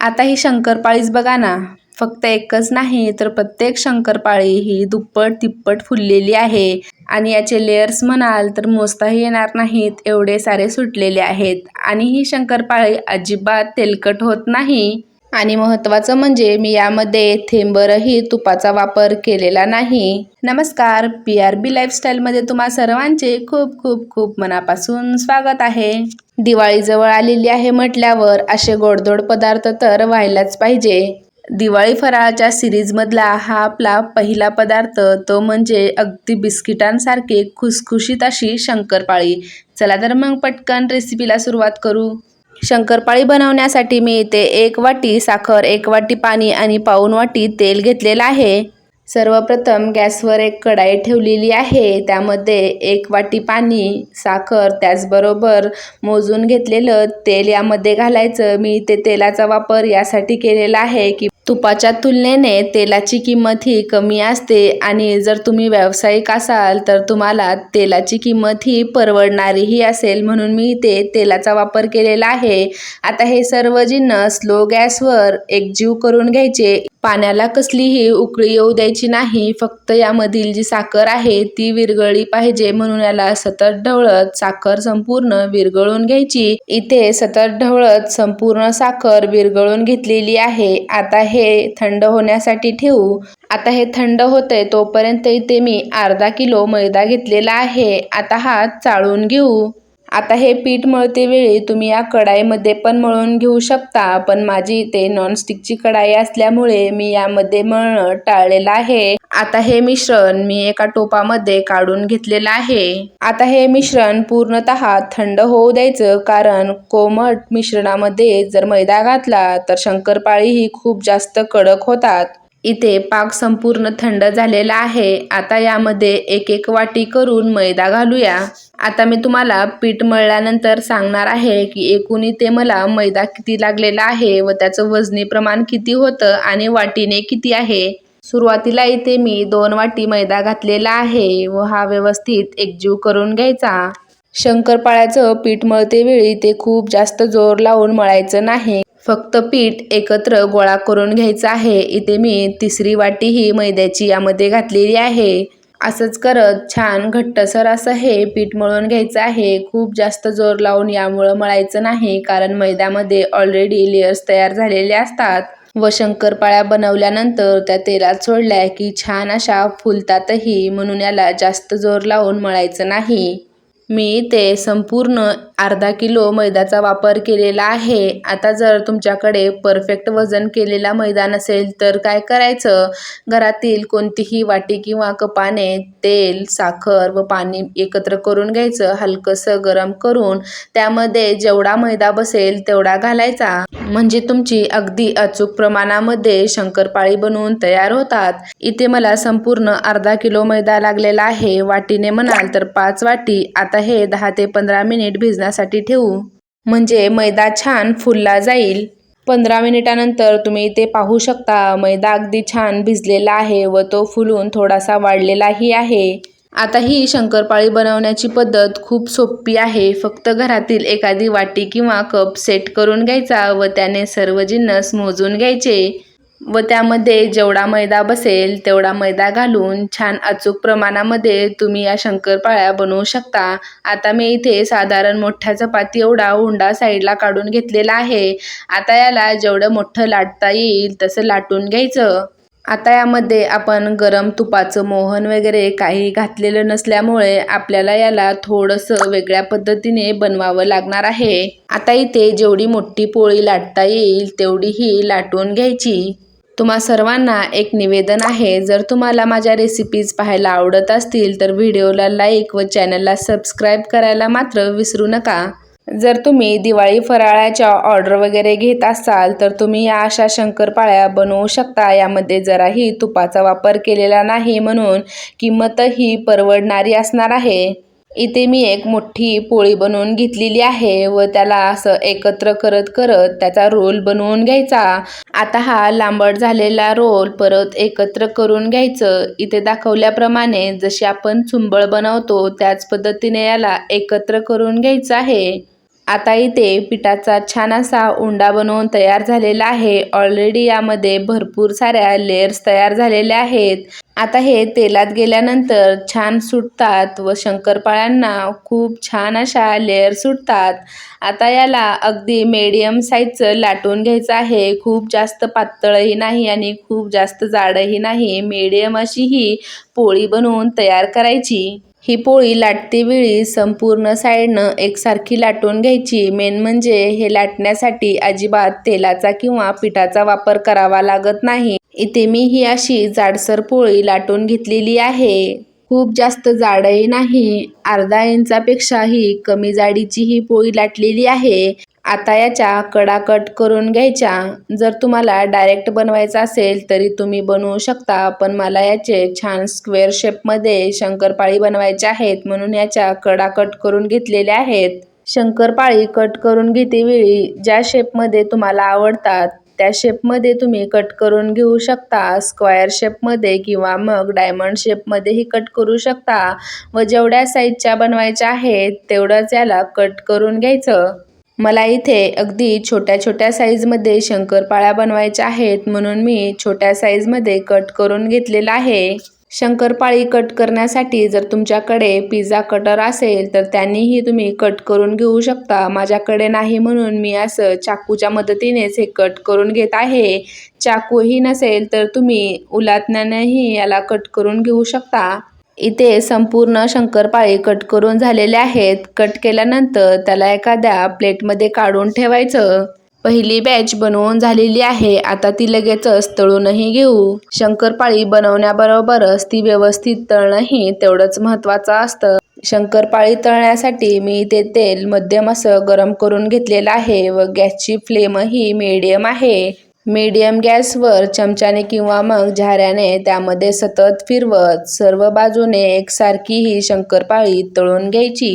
आता ही शंकरपाळीच बघा ना. फक्त एकच नाही तर प्रत्येक शंकरपाळी ही दुप्पट तिप्पट फुललेली आहे. आणि याचे लेयर्स म्हणाल तर मोजताही येणार नाहीत एवढे सारे सुटलेले आहेत. आणि ही शंकरपाळी अजिबात तेलकट होत नाही. आणि महत्त्वाचं म्हणजे मी यामध्ये थेंबरही तुपाचा वापर केलेला नाही. नमस्कार पी आर बी लाईफस्टाईलमध्ये तुम्हा सर्वांचे खूप खूप खूप मनापासून स्वागत आहे. दिवाळीजवळ आलेली आहे म्हटल्यावर असे गोडधोड पदार्थ तर व्हायलाच पाहिजे. दिवाळी फराळाच्या सिरीजमधला हा आपला पहिला पदार्थ तो म्हणजे अगदी बिस्किटांसारखे खुसखुशीत अशी शंकरपाळी. चला तर मग पटकन रेसिपीला सुरुवात करू. शंकरपाळी बनवण्यासाठी मी इथे एक वाटी साखर एक वाटी पाणी आणि पाऊन वाटी तेल घेतलेलं आहे. सर्वप्रथम गॅसवर एक कढाई ठेवलेली आहे. त्यामध्ये एक वाटी पाणी साखर त्याचबरोबर मोजून घेतलेलं तेल यामध्ये घालायचं. मी ते तेलाचा वापर यासाठी केलेला आहे की तुपाच्या तुलनेने तेलाची किंमत ही कमी असते आणि जर तुम्ही व्यावसायिक असाल तर तुम्हाला तेलाची किंमत ही परवडणारीही असेल म्हणून मी ते तेलाचा वापर केलेला आहे. आता हे सर्व जिन्नस लो गॅसवर एकजीव करून घ्यायचे. पाण्याला कसलीही उकळी येऊ द्यायची नाही. फक्त यामधील जी साखर आहे ती विरघळली पाहिजे. म्हणून याला सतत ढवळत साखर संपूर्ण विरघळून घ्यायची. इथे सतत ढवळत संपूर्ण साखर विरघळून घेतलेली आहे. आता हे थंड होण्यासाठी ठेवू. आता हे थंड होतंय तोपर्यंत इथे मी अर्धा किलो मैदा घेतलेला आहे. आता हा चाळून घेऊ. आता हे पीठ मळते वेळी तुम्ही या कढाईमध्ये पण मळून घेऊ शकता पण माझी इथे नॉनस्टिकची कढाई असल्यामुळे मी यामध्ये मळणं टाळलेलं आहे. आता हे मिश्रण मी एका टोपामध्ये काढून घेतलेलं आहे. आता हे मिश्रण पूर्णतः थंड होऊ द्यायचं कारण कोमट मिश्रणामध्ये जर मैदा घातला तर शंकरपाळी ही खूप जास्त कडक होतात. इथे पाक संपूर्ण थंड झालेला आहे. आता यामध्ये एक एक वाटी करून मैदा घालूया. आता मी तुम्हाला पीठ मळल्यानंतर सांगणार आहे की एकूण इथे मला मैदा किती लागलेला आहे व त्याचं वजनी प्रमाण किती होतं आणि वाटीने किती आहे. सुरुवातीला इथे मी दोन वाटी मैदा घातलेला आहे व हा व्यवस्थित एकजीव करून घ्यायचा. शंकरपाळ्याचं पीठ मळते वेळी ते खूप जास्त जोर लावून मळायचं नाही. फक्त पीठ एकत्र गोळा करून घ्यायचं आहे. इथे मी तिसरी वाटी ही मैद्याची यामध्ये घातलेली आहे. असंच करत छान घट्टसर असं हे पीठ मळून घ्यायचं आहे. खूप जास्त जोर लावून यामुळं मळायचं नाही कारण मैद्यामध्ये ऑलरेडी लेयर्स तयार झालेले असतात. व शंकरपाळ्या बनवल्यानंतर त्या तेलात सोडल्या की छान अशा फुलतातही म्हणून याला जास्त जोर लावून मळायचं नाही. मी ते संपूर्ण अर्धा किलो मैद्याचा वापर केलेला आहे. आता जर तुमच्याकडे परफेक्ट वजन केलेला मैदा नसेल तर काय करायचं? घरातील कोणतीही वाटी किंवा कपाने तेल साखर व पाणी एकत्र करून घ्यायचं. हलकंसं गरम करून त्यामध्ये जेवढा मैदा बसेल तेवढा घालायचा. म्हणजे तुमची अगदी अचूक प्रमाणामध्ये शंकरपाळी बनवून तयार होतात. इथे मला संपूर्ण अर्धा किलो मैदा लागलेला आहे. वाटीने म्हणाल तर पाच वाटी. आता हे दहा ते पंधरा मिनिट भिजण्यासाठी ठेवू. म्हणजे मैदा छान फुलला जाईल. पंधरा मिनिटानंतर तुम्ही इथे पाहू शकता मैदा अगदी छान भिजलेला आहे व तो फुलून थोडासा वाढलेलाही आहे. आता ही शंकरपाळी बनवण्याची पद्धत खूप सोपी आहे. फक्त घरातील एखादी वाटी किंवा कप सेट करून घ्यायचा व त्याने सर्व जिन्नस मोजून घ्यायचे. व त्यामध्ये जेवढा मैदा बसेल तेवढा मैदा घालून छान अचूक प्रमाणामध्ये तुम्ही या शंकरपाळ्या बनवू शकता. आता मी इथे साधारण मोठ्या चपाती एवढा हुंडा साईडला काढून घेतलेला आहे. आता याला जेवढं मोठं लाटता येईल तसं लाटून घ्यायचं. आता यामध्ये आपण गरम तुपाचं मोहन वगैरे काही घातलेलं नसल्यामुळे आपल्याला याला थोडंसं वेगळ्या पद्धतीने बनवावं लागणार आहे. आता इथे जेवढी मोठी पोळी लाटता येईल तेवढी ही लाटून घ्यायची. तुम्हा सर्वांना एक निवेदन आहे. जर तुम्हाला माझ्या रेसिपीज पाहायला आवडत असतील तर व्हिडिओला लाईक व चॅनलला सबस्क्राईब करायला मात्र विसरू नका. जर तुम्ही दिवाळी फराळाच्या ऑर्डर वगैरे घेत असाल तर तुम्ही या अशा शंकरपाळ्या बनवू शकता. यामध्ये जराही तुपाचा वापर केलेला नाही म्हणून किंमतही परवडणारी असणार आहे. इथे मी एक मोठी पोळी बनवून घेतलेली आहे व त्याला असं एकत्र करत करत त्याचा रोल बनवून घ्यायचा. आता हा लांबट झालेला रोल परत एकत्र करून घ्यायचं. इथे दाखवल्याप्रमाणे जशी आपण चुंबळ बनवतो त्याच पद्धतीने याला एकत्र करून घ्यायचं आहे. आता इथे पिठाचा छान असा उंडा बनवून तयार झालेला आहे. ऑलरेडी यामध्ये भरपूर साऱ्या लेअर्स तयार झालेल्या आहेत. आता हे तेलात गेल्यानंतर छान सुटतात व शंकरपाळ्यांना खूप छान अशा लेअर सुटतात. आता याला अगदी मीडियम साईजचं लाटून घ्यायचं आहे. खूप जास्त पातळही नाही आणि खूप जास्त जाडही नाही. मीडियम अशी ही पोळी बनवून तयार करायची. ही पोळी लाटते वेळी संपूर्ण साईडनं एकसारखी लाटून घ्यायची. मेन म्हणजे हे लाटण्यासाठी अजिबात तेलाचा किंवा पिठाचा वापर करावा लागत नाही. इथे मी ही अशी जाडसर पोळी लाटून घेतलेली आहे. खूप जास्त जाडही नाही. अर्धा इंचापेक्षाही कमी जाडीची ही पोळी लाटलेली आहे. आता याच्या कडा कट करून घ्यायच्या. जर तुम्हाला डायरेक्ट बनवायचं असेल तरी तुम्ही बनवू शकता पण मला याचे छान स्क्वेअर शेपमध्ये शंकरपाळी बनवायचे आहेत म्हणून याच्या कडा कट करून घेतलेल्या आहेत. शंकरपाळी कट करून घेतेवेळी ज्या शेपमध्ये तुम्हाला आवडतात त्या शेपमध्ये तुम्ही कट करून घेऊ शकता. स्क्वायर शेपमध्ये किंवा मग डायमंड शेपमध्येही कट करू शकता व जेवढ्या साईजच्या बनवायच्या आहेत तेवढंच याला कट करून घ्यायचं. मला इथे अगदी छोट्या छोट्या साईजमध्ये शंकरपाळ्या बनवायच्या आहेत म्हणून मी छोट्या साईजमध्ये कट करून घेतलेला आहे. शंकरपाळी कट करण्यासाठी जर तुमच्याकडे पिझ्झा कटर असेल तर त्यांनीही तुम्ही कट करून घेऊ शकता. माझ्याकडे नाही म्हणून मी असं चाकूच्या मदतीनेच हे कट करून घेत आहे. चाकूही नसेल तर तुम्ही उलातण्यानेही याला कट करून घेऊ शकता. इथे संपूर्ण शंकरपाळी कट करून झालेले आहेत. कट केल्यानंतर त्याला एखाद्या प्लेटमध्ये काढून ठेवायचं. पहिली बॅच बनवून झालेली आहे. आता ती लगेचच तळूनही घेऊ. शंकरपाळी बनवण्याबरोबरच ती व्यवस्थित तळणंही तेवढंच महत्त्वाचं असतं. शंकरपाळी तळण्यासाठी मी ते तेल मध्यम असं गरम करून घेतलेलं आहे व गॅसची फ्लेमही मिडियम आहे. मीडियम गॅसवर चमच्याने किंवा मग झाऱ्याने त्यामध्ये सतत फिरवत सर्व बाजूने एकसारखी ही शंकरपाळी तळून घ्यायची.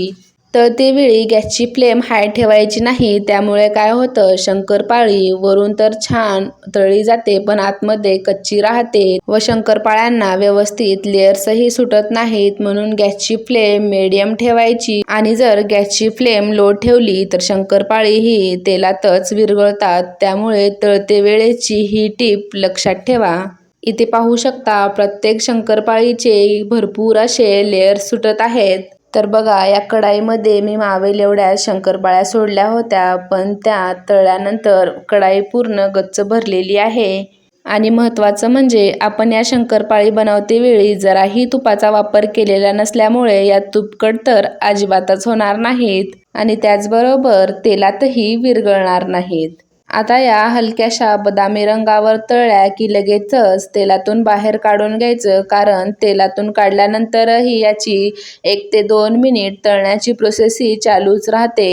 तळतेवेळी गॅसची फ्लेम हाय ठेवायची नाही त्यामुळे काय होतं शंकरपाळी वरून तर छान तळली जाते पण आतमध्ये कच्ची राहते व शंकरपाळ्यांना व्यवस्थित लेअर्सही सुटत नाहीत म्हणून गॅसची फ्लेम मिडियम ठेवायची. आणि जर गॅसची फ्लेम लो ठेवली तर शंकरपाळी ही तेलातच विरघळतात. त्यामुळे तळते वेळेची ही टीप लक्षात ठेवा. इथे पाहू शकता प्रत्येक शंकरपाळीचे भरपूर असे लेअर्स सुटत आहेत. तर बघा या कढाईमध्ये मी मावेल एवढ्या शंकरपाळ्या सोडल्या होत्या पण त्या तळल्यानंतर कढाई पूर्ण गच्च भरलेली आहे. आणि महत्त्वाचं म्हणजे आपण या शंकरपाळी बनवते वेळी जराही तुपाचा वापर केलेला नसल्यामुळे या तुपकट तर अजिबातच होणार नाहीत आणि त्याचबरोबर तेलातही विरघळणार नाहीत. आता या हलक्याशा बदामी रंगावर तळल्या की लगेचच तेलातून बाहेर काढून घ्यायचं कारण तेलातून काढल्यानंतरही याची एक ते दोन मिनिट तळण्याची प्रोसेस ही चालूच राहते.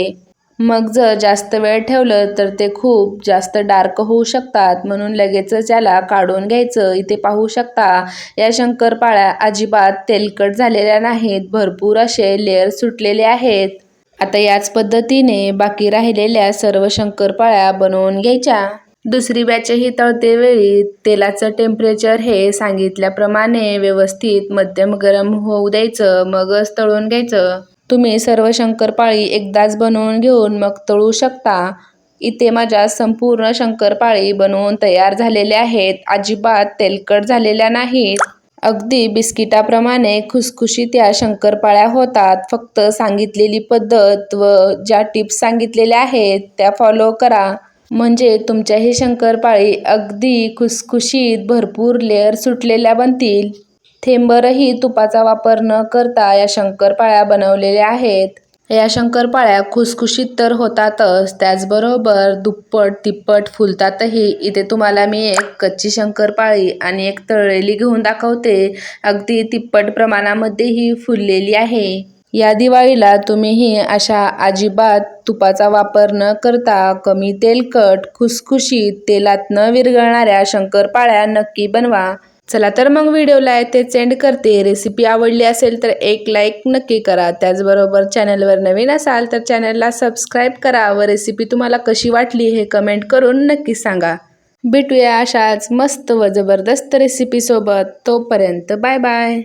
मग जर जास्त वेळ ठेवलं तर ते खूप जास्त डार्क होऊ शकतात म्हणून लगेचच याला काढून घ्यायचं. इथे पाहू शकता या शंकरपाळ्या अजिबात तेलकट झालेल्या नाहीत भरपूर असे लेअर सुटलेले आहेत. आता याच पद्धतीने बाकी राहिलेल्या सर्व शंकरपाळ्या बनवून घ्यायच्या. दुसरी बॅचही तळते वेळी तेलाचं टेम्परेचर हे सांगितल्याप्रमाणे व्यवस्थित मध्यम गरम होऊ द्यायचं मगच तळून घ्यायचं. तुम्ही सर्व शंकरपाळी एकदाच बनवून घेऊन मग तळू शकता. इथे माझ्या संपूर्ण शंकरपाळी बनवून तयार झालेल्या आहेत. अजिबात तेलकट झालेल्या नाहीत. अगदी बिस्किटाप्रमाणे खुसखुशीत या शंकरपाळ्या होतात. फक्त सांगितलेली पद्धत व ज्या टिप्स सांगितलेल्या आहेत त्या फॉलो करा. म्हणजे तुमच्याही शंकरपाळी अगदी खुसखुशीत भरपूर लेअर सुटलेल्या बनतील. थेंबरही तुपाचा वापर न करता या शंकरपाळ्या बनवलेल्या आहेत. या शंकरपाळ्या खुसखुशीत तर होतातच त्याचबरोबर दुप्पट तिप्पट फुलतातही. इथे तुम्हाला मी एक कच्ची शंकरपाळी आणि एक तळलेली घेऊन दाखवते. अगदी तिप्पट प्रमाणामध्ये ही फुललेली आहे. या दिवाळीला तुम्हीही अशा अजिबात तुपाचा वापर न करता कमी तेलकट खुसखुशीत तेलात न विरघळणाऱ्या शंकरपाळ्या नक्की बनवा. चला तर मग व्हिडिओला ते सेंड करते. रेसिपी आवडली असेल तर एक लाईक नक्की करा. त्याचबरोबर चॅनलवर नवीन असाल तर चॅनलला सबस्क्राईब करा व रेसिपी तुम्हाला कशी वाटली हे कमेंट करून नक्की सांगा. भेटूया अशाच मस्त व जबरदस्त रेसिपीसोबत तोपर्यंत बाय बाय